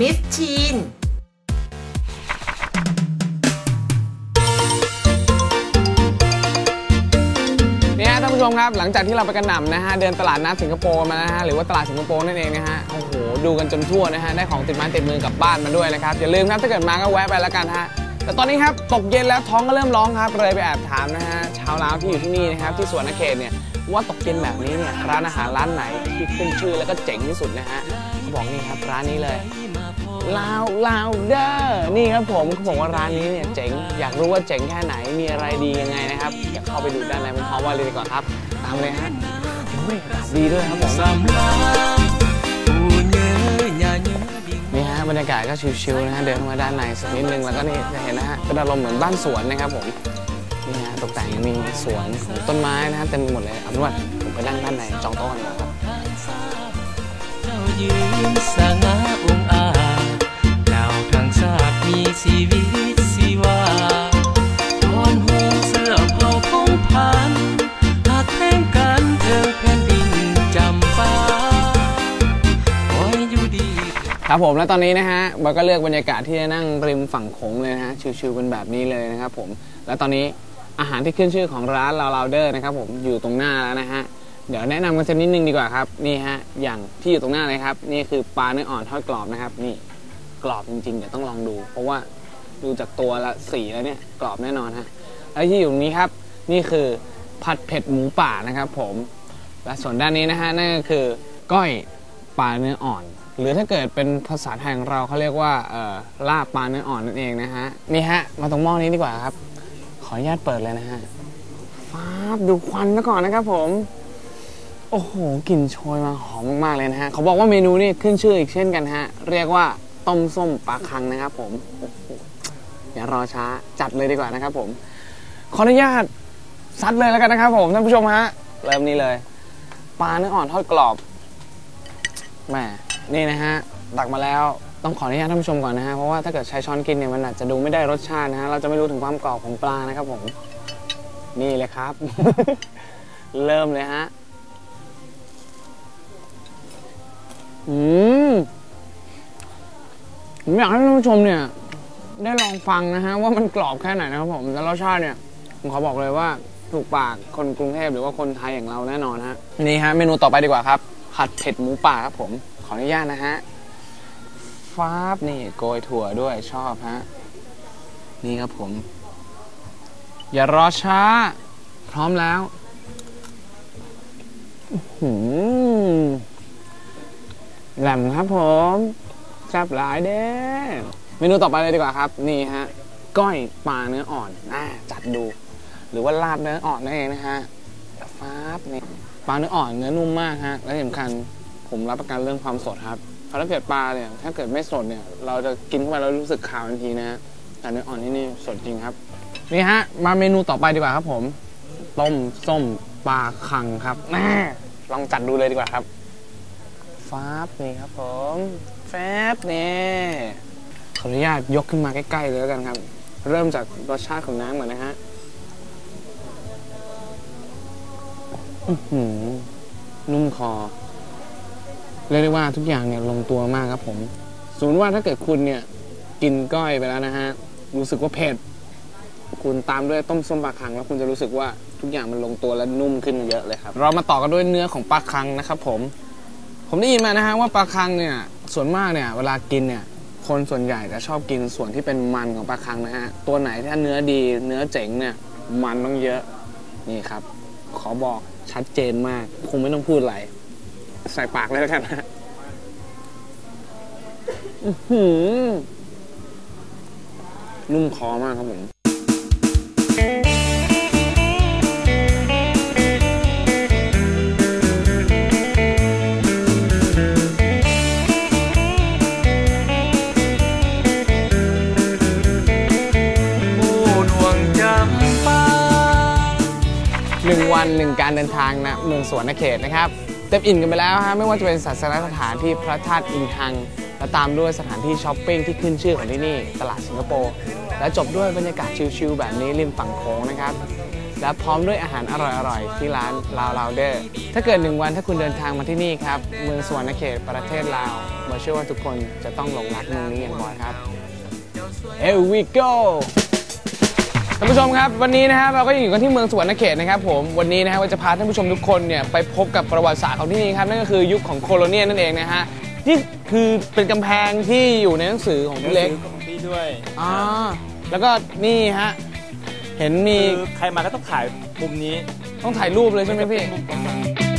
มิสทีนเนี่ยท่านผู้ชมครับ หลังจากที่เราไปกันหน่ำนะฮะ เดินตลาดนัดสิงคโปร์มานะฮะ หรือว่าตลาดสิงคโปร์นั่นเองนะฮะ โอ้โห ดูกันจนทั่วนะฮะ ได้ของติดไม้ติดมือกลับบ้านมาด้วยนะครับ อย่าลืมครับถ้าเกิดมาก็แวะไปแล้วกันฮะ แต่ตอนนี้ครับ ตกเย็นแล้วท้องก็เริ่มร้องครับ เลยไปแอบถามนะฮะ ชาวลาวที่อยู่ที่นี่นะครับ ที่สวนนเขตเนี่ย ว่าตกเย็นแบบนี้เนี่ย ร้านอาหารร้านไหนที่ขึ้นชื่อแล้วก็เจ๋งที่สุดนะฮะเขาบอกนี่ครับร้านนี้เลย ลาวลาวเดอร์นี่ครับผมเขาบอกว่าร้านนี้เนี่ยเจ๋ง อยากรู้ว่าเจ๋งแค่ไหนมีอะไรดียังไงนะครับอยากเข้าไปดูด้านในพร้อมๆว่าเลยดีกว่าครับ ตามเลยฮะโอ้ยดีด้วยครับผมนี่ฮะบรรยากาศก็ชิลๆนะฮะเดินมาด้านในสักนิดนึงแล้วก็นี่จะเห็นนะฮะเป็นอารมณ์เหมือนบ้านสวนนะครับผมนี่ฮะตกแต่งมีสวนต้นไม้นะฮะเต็มไปหมดเลยเอาเป็นว่าผมไปนั่งด้านในจองโต๊ะกันครับ ครับผมแล้วตอนนี้นะฮะบอยก็เลือกบรรยากาศที่จะนั่งริมฝั่งโขงเลยนะฮะชิลๆกันแบบนี้เลยนะครับผมแล้วตอนนี้อาหารที่ขึ้นชื่อของร้านลาวลาวเดอร์นะครับผมอยู่ตรงหน้าแล้วนะฮะเดี๋ยวแนะนำกันสักนิดนึงดีกว่าครับนี่ฮะอย่างที่อยู่ตรงหน้าเลยครับ นี่คือปลาเนื้ออ่อนทอดกรอบนะครับ นี่กรอบจริงๆเดี๋ยวต้องลองดู เพราะว่าดูจากตัวละสีแล้วเนี่ยกรอบแน่นอนฮะแล้วที่อยู่ตรงนี้ครับ นี่คือผัดเผ็ดหมูป่านะครับ ผม และส่วนด้านนี้นะฮะนั่นก็คือก้อยปลาเนื้ออ่อน หรือถ้าเกิดเป็นภาษาไทยของเราเขาเรียกว่าเอ่อลาบปลาเนื้ออ่อนนั่นเองนะฮะนี่ฮะมาตรงหม้อนี้ดีกว่าครับ ขออนุญาตเปิดเลยนะฮะฟ้าบดูควันซะก่อนนะครับผมโอ้โหกลิ่นโชยมาหอมมากๆเลยนะฮะเขาบอกว่าเมนูนี้ขึ้นชื่ออีกเช่นกันฮะเรียกว่าต้มส้มปลาคังนะครับผมโอ้โหอย่ารอช้าจัดเลยดีกว่านะครับผม ขออนุญาตซัดเลยแล้วกันนะครับผมท่านผู้ชมฮะเริ่มนี้เลยปลาเนื้ออ่อนทอดกรอบแหม นี่นะฮะตักมาแล้วต้องขออนุญาตท่านผู้ชมก่อนนะฮะเพราะว่าถ้าเกิดใช้ช้อนกินเนี่ยมันอาจจะดูไม่ได้รสชาตินะฮะเราจะไม่รู้ถึงความกรอบของปลานะครับผมนี่เลยครับ เริ่มเลยฮะอืมผมอยากให้ท่านผู้ชมเนี่ย ได้ลองฟังนะฮะว่ามันกรอบแค่ไหนนะครับผมแล้วรสชาติเนี่ยผมขอบอกเลยว่าถูกปากคนกรุงเทพหรือว่าคนไทยอย่างเราแน่นอนฮะนี่ฮะเมนูต่อไปดีกว่าครับผัดเผ็ดหมูป่าครับผม ออนุญาตนะฮะฟ้าบนี่โกยถั่วด้วยชอบฮะ นี่ครับผม อย่ารอช้า พร้อมแล้วอื้อหือแหลมครับผมแซ่บหลายเด้เมนูต่อไปเลยดีกว่าครับ นี่ฮะ ก้อยปลาเนื้ออ่อนอ่าจัดดู หรือว่าลาบเนื้ออ่อนนั่นเองนะฮะฟ้าบนี่ปลาเนื้ออ่อนเนื้อนุ่มมากฮะ และที่สำคัญ ผมรับประกันเรื่องความสดครับเพราะถ้าเกิดปลาเนี่ยถ้าเกิดไม่สดเนี่ยเราจะกินเข้าไปแล้วรู้สึกขาวทันทีนะฮะแต่เนื้ออ่อนนี่นี่สดจริงครับ นี่ฮะ มาเมนูต่อไปดีกว่าครับ ผมต้มส้มปลาคังครับแม่ลองจัดดูเลยดีกว่าครับฟาบนี่ครับผมแฟบนี่ขออนุญาตยกขึ้นมาใกล้ๆเลยแล้วกันครับ เริ่มจากรสชาติของน้ำก่อนนะฮะอือหือนุ่มคอ เรียกได้ว่าทุกอย่างเนี่ยลงตัวมากครับผมสมมติว่าถ้าเกิดคุณเนี่ยกินก้อยไปแล้วนะฮะรู้สึกว่าเผ็ดคุณตามด้วยต้มส้มปลาคังแล้วคุณจะรู้สึกว่าทุกอย่างมันลงตัวและนุ่มขึ้นเยอะเลยครับ เรามาต่อกันด้วยเนื้อของปลาคังนะครับผม ผมได้ยินมานะฮะว่าปลาคังเนี่ยส่วนมากเนี่ยเวลากินเนี่ยคนส่วนใหญ่จะชอบกินส่วนที่เป็นมันของปลาคังนะฮะตัวไหนถ้าเนื้อดีเนื้อเจ๋งเนี่ยมันต้องเยอะนี่ครับ ขอบอกชัดเจนมากคงไม่ต้องพูดอะไร ใส่ปากเลยแล้วกันนะอื้อหือนุ่มคอมากครับผมผู้ดวงจำปาหนึ่งวันหนึ่งการเดินทางนะเมืองสวนเขตนะครับ เต็มอิ่มกันไปแล้วฮะไม่ว่าจะเป็นศาสนสถานที่พระธาตุอินทัง และตามด้วยสถานที่ช้อปปิ้งที่ขึ้นชื่อของที่นี่ ตลาดสิงคโปร์และจบด้วยบรรยากาศชิลๆแบบนี้ริมฝั่งโขงนะครับและพร้อมด้วยอาหารอร่อยๆ ที่ร้านลาวลาวเดอร์ ถ้าเกิดหนึ่งวันถ้าคุณเดินทางมาที่นี่ครับ เมืองสวรรณเขตประเทศลาวบอยเชื่อว่าทุกคนจะต้องหลงรักเมืองนี้อย่างบอยครับ Here we go ท่านผู้ชมครับ วันนี้นะครับเราก็ยังอยู่กันที่เมืองสวรรณเขตนะครับผมวันนี้นะฮะว่าจะพาท่านผู้ชมทุกคนเนี่ยไปพบกับประวัติศาสตร์ของที่นี่ครับนั่นก็คือยุคของโคโลเนียลนั่นเองนะฮะนี่คือเป็นกำแพงที่อยู่ในหนังสือของพี่เล็กของพี่ด้วยอ่าแล้วก็นี่ฮะเห็นมีคือใครมาก็ต้องถ่ายมุมนี้ต้องถ่ายรูปเลยใช่ไหมพี่มุมกล้อง